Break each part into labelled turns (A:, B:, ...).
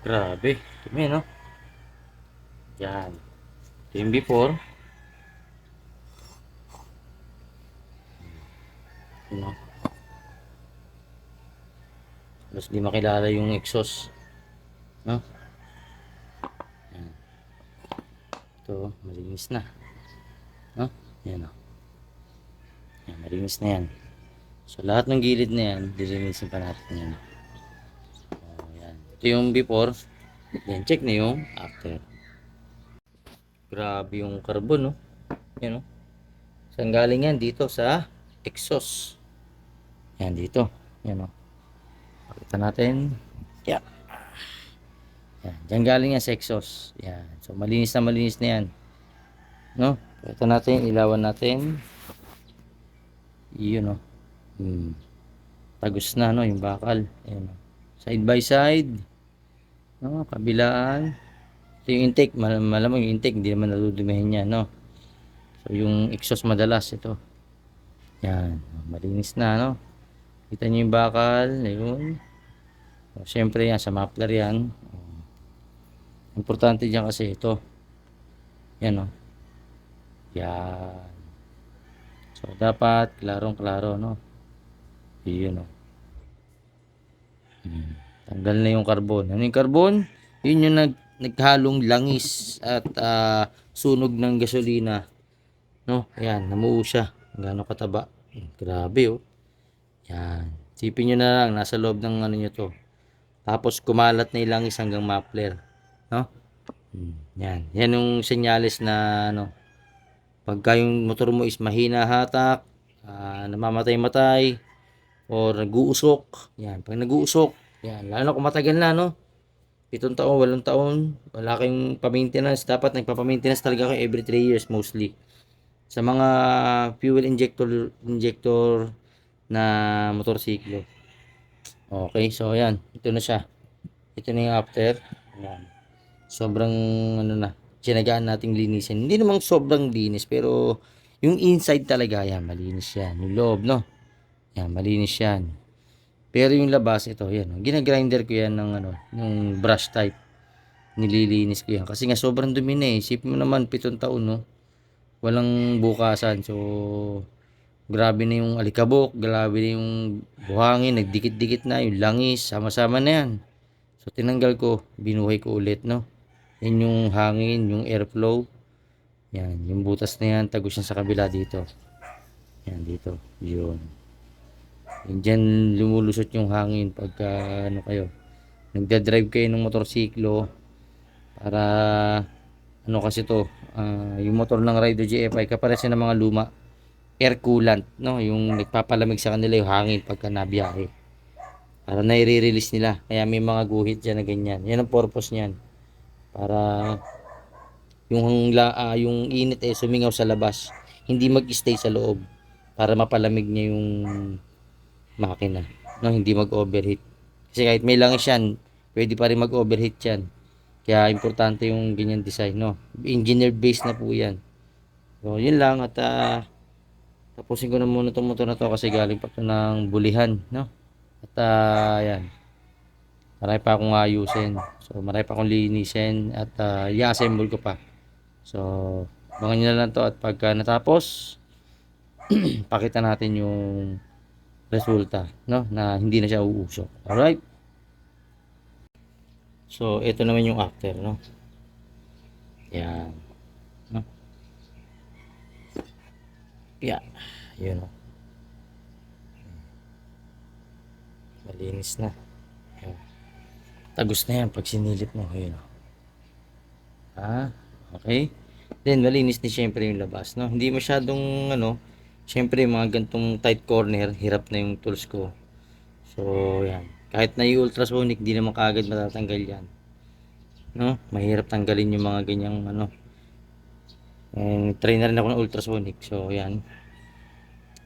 A: Grabe. Dumi, no? Yan. Yung before. Ano? Halos di makilala yung exhaust. No? Yan. Ito, malinis na. No? Yan, o. Yan, malinis na yan. So, lahat ng gilid na yan, dilinisin pa natin yan. Oh, yan. Ito yung before. Yan, check na yung after. Grabe yung carbon, no? Yan, no? Saan galing yan? Dito sa exhaust. Yan, dito. Yan, no? Pakita natin. Yan. Yan. Diyan galing yan sa exhaust. Yan. So, malinis na malinis na yan. No? Pakita natin, ilawan natin. Yun, no? Hmm. Tagus na, no? Yung bakal. Ayan, no? Side by side. No? Kabilaan. Ito yung intake. Mal malamang yung intake. Hindi naman nadudumihin yan, no? So, yung exhaust madalas, ito. Yan. Malinis na, no? Kita nyo yung bakal. Ayun. So, Siyempre yan, sa muffler yan. Importante dyan kasi ito. Yan, no? Yan. So, dapat klarong-klaro, no? Yun, no? Hmm. Tanggal na yung carbon. Ano yung carbon? Yun yung nag, naghalong langis at ah, sunog ng gasolina. No? Ayan, namuo siya. Gano'ng kataba. Hmm, Grabe, oh. Yan. Sipin nyo na lang, nasa loob ng ano nyo to. Tapos kumalat na yung langis hanggang muffler. No? Hmm, Yan. Yan yung senyales na ano, pagka yung motor mo is mahina hatak, ah, namamatay-matay, or nag-uusok, yan, pag nag-uusok, yan, lalo kung matagal na, no? Pitong taon, walong taon, wala kayong pa-maintenance, dapat nagpapa-maintenance talaga kayo every 3 years mostly. Sa mga fuel injector injector na motorsiklo. Okay, so yan, ito na siya. Ito na yung after. Yan. Sobrang ano na, sinagaan nating linisin. Hindi namang sobrang linis, pero yung inside talaga, yan, malinis yan. Yung loob, no? Yan, malinis yan. Pero yung labas, ito, yan. Ginagrinder ko yan ng ano, yung brush type. Nililinis ko yan. Kasi nga sobrang dumi na eh. Isipin mo naman, pitong taon, no? Walang bukasan. So, grabe na yung alikabok, grabe na yung buhangin, nagdikit-dikit na, yung langis, sama-sama na yan. So, tinanggal ko, binuhay ko ulit, no? Yan yung hangin, yung airflow. Yan, yung butas na yan, tagos yan sa kabila dito. Yan, dito. Yun. Yan dyan lumulusot yung hangin pagka ano kayo. Nagda-drive kayo ng motorsiklo para ano kasi to, ah, yung motor ng Rider GFI kapares ng mga luma air coolant, no? Yung nagpapalamig sa kanila yung hangin pagka nabiyahe. Para nai-release nila. Kaya may mga guhit dyan na ganyan. Yan ang purpose niyan. Para yung ah, yung init eh sumingaw sa labas. Hindi mag-stay sa loob para mapalamig niya yung makina. No, hindi mag-overheat. Kasi kahit may langis yan, pwede pa rin mag-overheat yan. Kaya importante yung ganyan design, no. Engineer based na po yan. So, yun lang at ah, tapusin ko na muna itong motor na to kasi galing pa to ng bulihan, no. At ah, yan. Marami pa akong ayusin. So, marami pa akong linisin at uh, i-assemble ko pa. So, abangan nyo na lang to at pagka natapos, pakita natin yung resulta, no? Na hindi na siya uusok. Alright? So, ito naman yung after, no? Yan. No? Yeah. Yun, no? Malinis na. Yan. Tagos na yan pag sinilip mo. Yun, no? Ah, okay. Then, malinis din syempre yung labas, no? Hindi masyadong, ano, syempre, mga gantong tight corner, hirap na yung tools ko. So, yan. Kahit na yung ultrasonic, di naman kaagad matatanggal yan. No? Mahirap tanggalin yung mga ganyang, ano. And, try na rin ako ng ultrasonic. So, yan.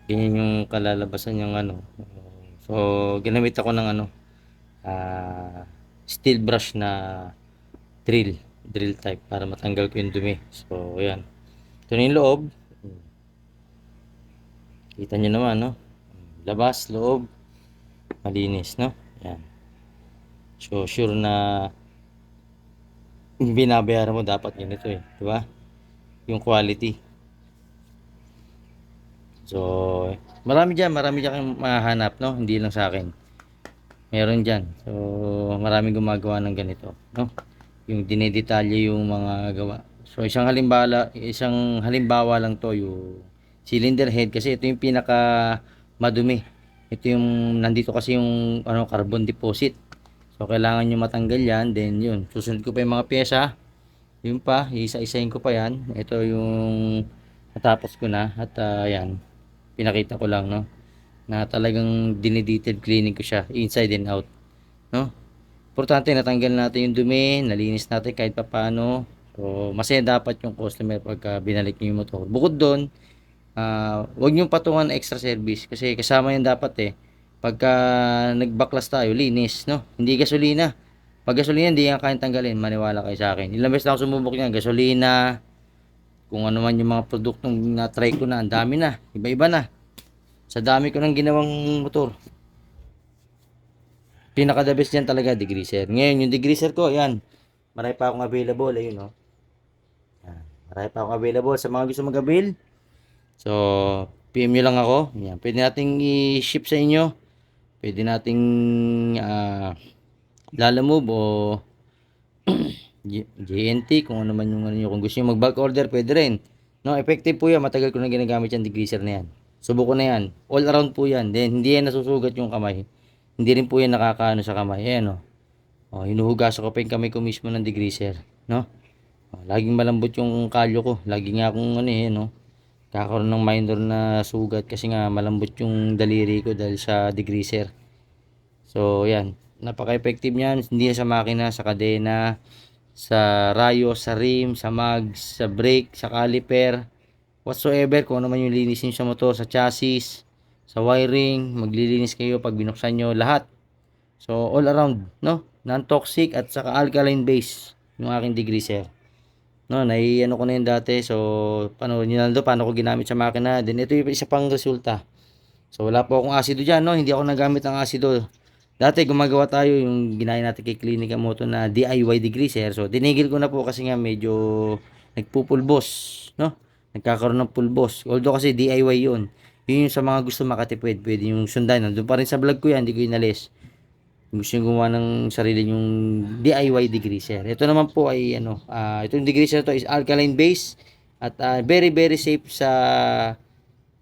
A: Ganyan yung kalalabasan yung, ano. So, ginamit ako ng, ano, ah, steel brush na drill drill type para matanggal ko yung dumi so ayan ito na yung loob kita nyo naman no labas loob malinis no ayan so sure na binabayaran mo dapat ganito eh, di ba? Yung quality. So, marami dyan, marami dyan kayong mahanap, no? Hindi lang sa akin. Meron dyan. So, maraming gumagawa ng ganito, no? Yung dinedetalye yung mga gawa. So, isang halimbawa, isang halimbawa lang to, yung cylinder head kasi ito yung pinaka madumi. Ito yung nandito kasi yung ano carbon deposit. So, kailangan nyo matanggal yan. Then, yun. Susunod ko pa yung mga pyesa. Yun pa. Isa-isahin ko pa yan. Ito yung natapos ko na. At, ah, yan. Pinakita ko lang, no? Na talagang dinedetailed cleaning ko siya. Inside and out. No? Importante, natanggal natin yung dumi. Nalinis natin kahit papaano. So, masaya dapat yung customer pagka binalik nyo yung motor. Bukod doon, ah wag nyo patungan ng extra service. Kasi kasama yan dapat eh pagka nagbaklas tayo, linis, no? Hindi gasolina. Pag gasolina, hindi yan kayang tanggalin. Maniwala kayo sa akin. Ilang beses na ako sumubok niyan. Gasolina, kung ano man yung mga produktong na-try ko na, ang dami na. Iba-iba na. Sa dami ko nang ginawang motor. Pinaka the best yan talaga, degreaser. Ngayon, yung degreaser ko, yan. Marami pa akong available. Ayun, no? Marami pa akong available. Sa mga gusto mag-avail, So, PM nyo lang ako. Yan. Pwede nating i-ship sa inyo. Pwede nating ah lalamove o G- JNT kung ano man yung ano nyo. Kung gusto nyo mag-bulk order, pwede rin. No, effective po yan. Matagal ko na ginagamit yan, degreaser na yan. Subuko na yan. All around po yan. Then, hindi yan nasusugat yung kamay. Hindi rin po yan nakakaano sa kamay. Ayan, oh. Oh, hinuhugasan ko pa yung kamay ko mismo ng degreaser. No? Oh, laging malambot yung kalyo ko. Lagi nga akong ano eh, no? Kakaroon ng minor na sugat kasi nga malambot yung daliri ko dahil sa degreaser. So, yan. Napaka-effective niyan. Hindi sa makina, sa kadena, sa rayo, sa rim, sa mags, sa brake, sa caliper, whatsoever, kung ano man yung linisin sa motor, sa chassis, sa wiring, maglilinis kayo pag binuksan nyo, lahat. So, all around, no? Non-toxic at saka alkaline base yung aking degreaser. No, nai-ano ko na yun dati. So, paano nyo naldo, paano ko ginamit sa makina. Then, ito yung isa pang resulta. So, wala po akong asido dyan, no? Hindi ako nagamit ng asido. Dati, gumagawa tayo yung ginaya natin kay Clinica Moto na DIY degreaser. So, tinigil ko na po kasi nga medyo nagpupulbos, no? Nagkakaroon ng pulbos. Although kasi DIY yun. Yun yung sa mga gusto makatipid. Pwede yung sundan. Nandun pa rin sa vlog ko yan. Hindi ko inalis gusto nyo gumawa ng sarili yung DIY degreaser. Ito naman po ay ano, uh, itong degreaser to is alkaline base at uh, very very safe sa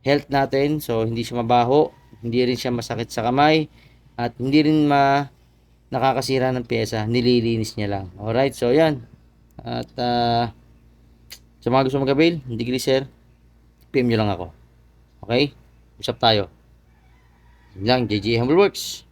A: health natin. So hindi siya mabaho, hindi rin siya masakit sa kamay at hindi rin ma nakakasira ng pyesa, nililinis niya lang. Alright, so yan. At uh, sa mga gusto mag-avail, degreaser, PM nyo lang ako. Okay? Usap tayo. Yun lang, JJ Humble Works.